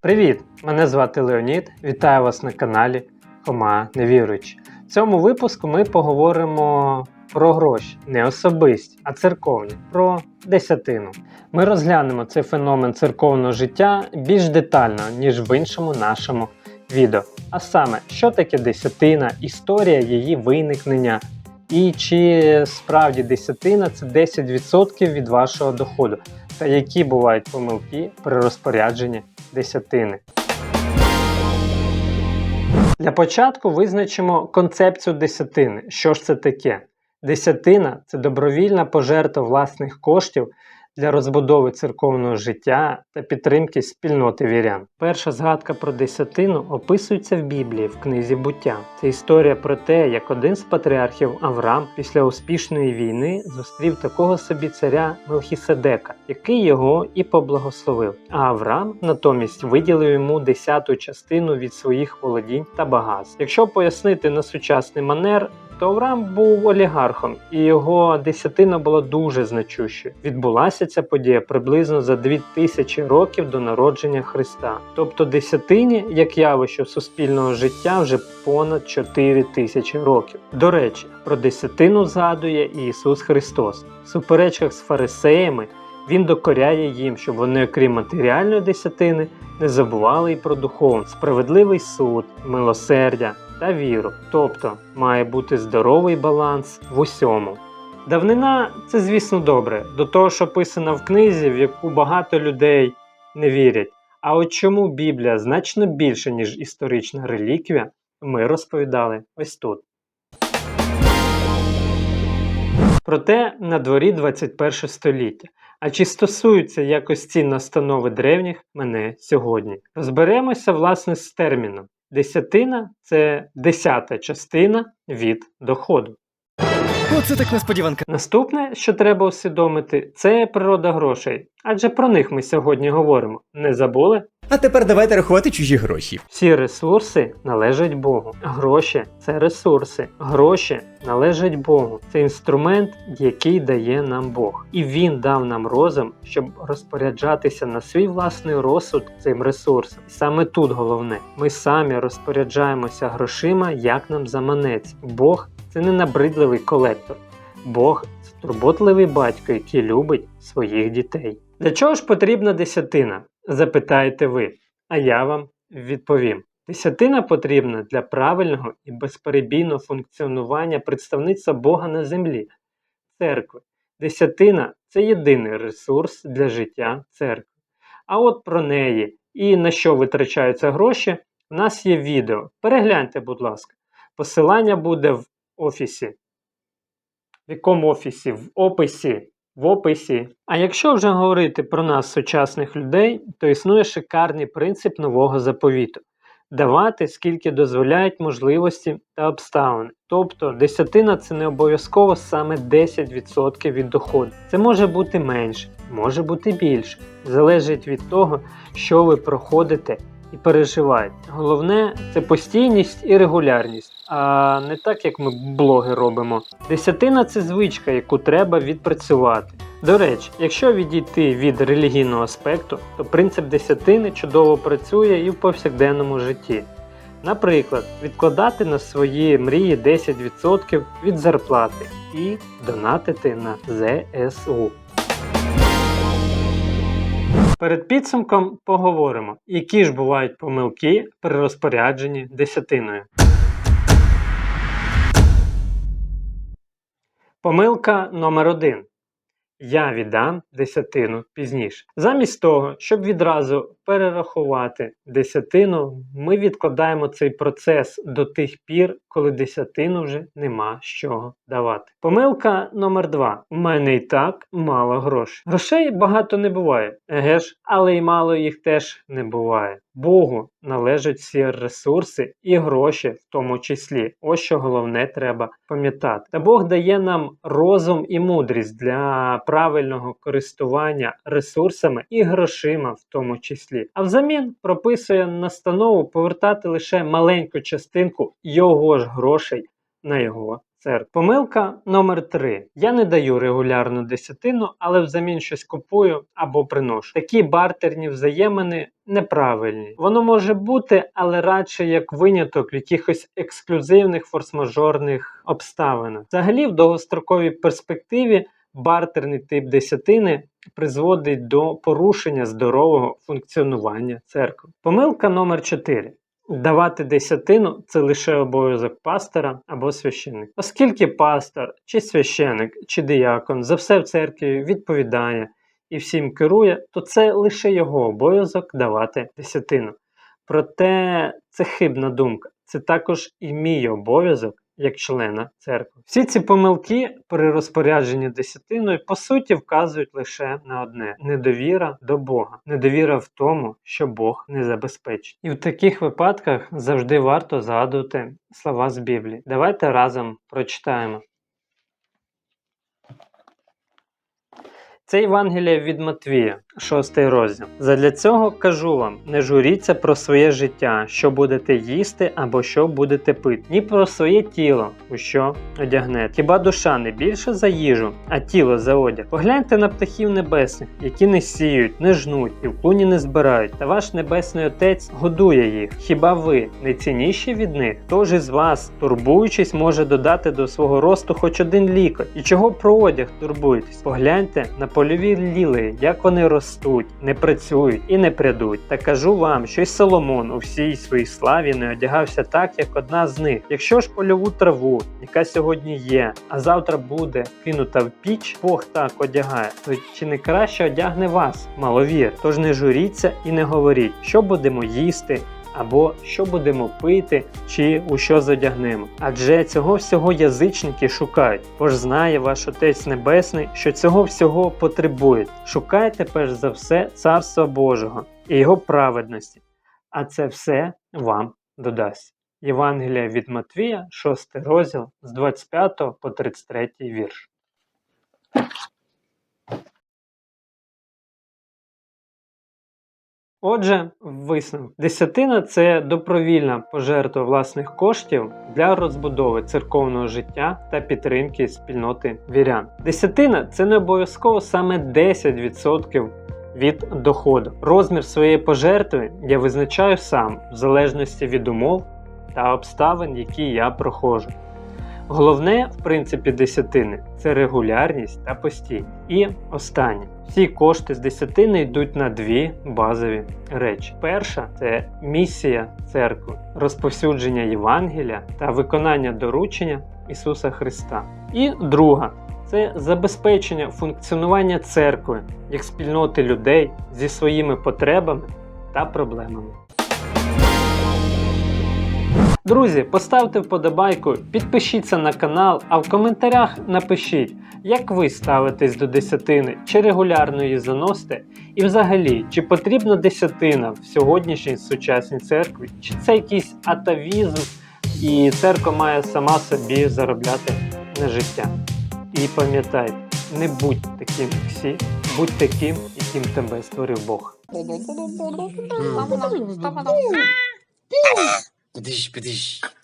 Привіт! Мене звати Леонід. Вітаю вас на каналі Хома Невіруючий. В цьому випуску ми поговоримо про гроші, не особисті, а церковні, про десятину. Ми розглянемо цей феномен церковного життя більш детально, ніж в іншому нашому відео. А саме, що таке десятина, історія її виникнення, і чи справді десятина це 10% від вашого доходу, та які бувають помилки при розпорядженні десятини. Для початку визначимо концепцію десятини. Що ж це таке? Десятина це добровільна пожертва власних коштів для розбудови церковного життя та підтримки спільноти вірян. Перша згадка про десятину описується в Біблії в книзі буття. Це історія про те, як один з патріархів Авраам після успішної війни зустрів такого собі царя Мелхіседека, який його і поблагословив. А Авраам натомість виділив йому десяту частину від своїх володінь та багатств. Якщо пояснити на сучасний манер, то Авраам був олігархом, і його десятина була дуже значущою. Відбулася ця подія приблизно за 2000 років до народження Христа. Тобто десятині, як явище суспільного життя, вже понад 4 тисячі років. До речі, про десятину згадує Ісус Христос. В суперечках з фарисеями він докоряє їм, щоб вони, окрім матеріальної десятини, не забували і про духовну, справедливий суд, милосердя та віру. Тобто має бути здоровий баланс в усьому. Давнина це, звісно, добре, до того, що писано в книзі, в яку багато людей не вірять. А от чому Біблія значно більше, ніж історична реліквія, ми розповідали ось тут. Проте на дворі 21 століття. А чи стосуються якось ці настанови древніх мене сьогодні? Розберемося власне з терміном. Десятина це десята частина від доходу. Оце так несподіванка. Наступне, що треба усвідомити, це природа грошей. Адже про них ми сьогодні говоримо. Не забули? А тепер давайте рахувати чужі гроші. Всі ресурси належать Богу. Гроші це ресурси. Гроші належать Богу. Це інструмент, який дає нам Бог. І Він дав нам розум, щоб розпоряджатися на свій власний розсуд цим ресурсом. І саме тут головне: ми самі розпоряджаємося грошима, як нам заманеться. Бог це не набридливий колектор. Бог це турботливий батько, який любить своїх дітей. Для чого ж потрібна десятина? Запитаєте ви, а я вам відповім. Десятина потрібна для правильного і безперебійного функціонування представництва Бога на землі, церкви. Десятина це єдиний ресурс для життя церкви. А от про неї і на що витрачаються гроші, у нас є відео. Перегляньте, будь ласка. Посилання буде в офісі. В якому офісі? В описі. В описі. А якщо вже говорити про нас, сучасних людей, то існує шикарний принцип нового заповіту давати, скільки дозволяють можливості та обставини. Тобто десятина це не обов'язково саме 10% від доходу. Це може бути менше, може бути більше. Залежить від того, що ви проходите і переживаєте. Головне це постійність і регулярність, а не так, як ми блоги робимо. Десятина це звичка, яку треба відпрацювати. До речі, якщо відійти від релігійного аспекту, то принцип десятини чудово працює і в повсякденному житті. Наприклад, відкладати на свої мрії 10% від зарплати і донатити на ЗСУ. Перед підсумком поговоримо, які ж бувають помилки при розпорядженні десятиною. Помилка номер 1 Я віддам десятину пізніше. Замість того, щоб відразу перерахувати десятину, ми відкладаємо цей процес до тих пір, коли десятину вже нема з чого давати. Помилка номер 2 У мене і так мало грошей. Грошей багато не буває, еге ж, але й мало їх теж не буває. Богу належать всі ресурси і гроші в тому числі. Ось що головне треба пам'ятати. Та Бог дає нам розум і мудрість для правильного користування ресурсами і грошима в тому числі. А взамін прописує настанову повертати лише маленьку частинку його ж грошей на його церкву. Помилка номер 3. Я не даю регулярну десятину, але взамін щось купую або приношу. Такі бартерні взаємини неправильні. Воно може бути, але радше як виняток в якихось ексклюзивних форс-мажорних обставинах. Взагалі, в довгостроковій перспективі бартерний тип десятини призводить до порушення здорового функціонування церкви. Помилка номер 4. Давати десятину це лише обов'язок пастора або священника. Оскільки пастор, чи священик, чи диякон за все в церкві відповідає і всім керує, то це лише його обов'язок давати десятину. Проте це хибна думка. Це також і мій обов'язок як члена церкви. Всі ці помилки при розпорядженні десятиною по суті вказують лише на одне: недовіра до Бога, недовіра в тому, що Бог не забезпечить. І в таких випадках завжди варто згадувати слова з Біблії. Давайте разом прочитаємо. Це Євангеліє від Матвія, 6 розділ. Задля цього кажу вам: не журіться про своє життя, що будете їсти або що будете пити, ні про своє тіло, у що одягнете. Хіба душа не більше за їжу, а тіло за одяг? Погляньте на птахів небесних, які не сіють, не жнуть і в клуні не збирають. Та ваш небесний отець годує їх. Хіба ви не цінніші від них? Хто ж із вас, турбуючись, може додати до свого росту хоч один лікоть? І чого про одяг турбуєтесь? Погляньте на польові лілії, як вони ростуть, не працюють і не прядуть. Та кажу вам, що й Соломон у всій своїй славі не одягався так, як одна з них. Якщо ж польову траву, яка сьогодні є, а завтра буде кинута в піч, Бог так одягає, то чи не краще одягне вас, маловір? Тож не журіться і не говоріть, що будемо їсти. Або що будемо пити, чи у що задягнемо. Адже цього всього язичники шукають, бо ж знає ваш Отець Небесний, що цього всього потребують. Шукайте перш за все Царства Божого і Його праведності, а це все вам додасть. Євангелія від Матвія, 6 розділ з 25 по 33 вірш. Отже, висновок. Десятина це добровільна пожертва власних коштів для розбудови церковного життя та підтримки спільноти вірян. Десятина це не обов'язково саме 10% від доходу. Розмір своєї пожертви я визначаю сам в залежності від умов та обставин, які я проходжу. Головне, в принципі, десятини це регулярність та постійність. І останнє. Всі кошти з десятини йдуть на дві базові речі. Перша це місія церкви, розповсюдження Євангелія та виконання доручення Ісуса Христа. І друга це забезпечення функціонування церкви як спільноти людей зі своїми потребами та проблемами. Друзі, поставте вподобайку, підпишіться на канал, а в коментарях напишіть, як ви ставитесь до десятини, чи регулярно її заносите, і взагалі, чи потрібна десятина в сьогоднішній сучасній церкві, чи це якийсь атавізм, і церква має сама собі заробляти на життя. І пам'ятайте, не будь таким всі, будь таким, яким тебе створив Бог. ブディシュブディシュ。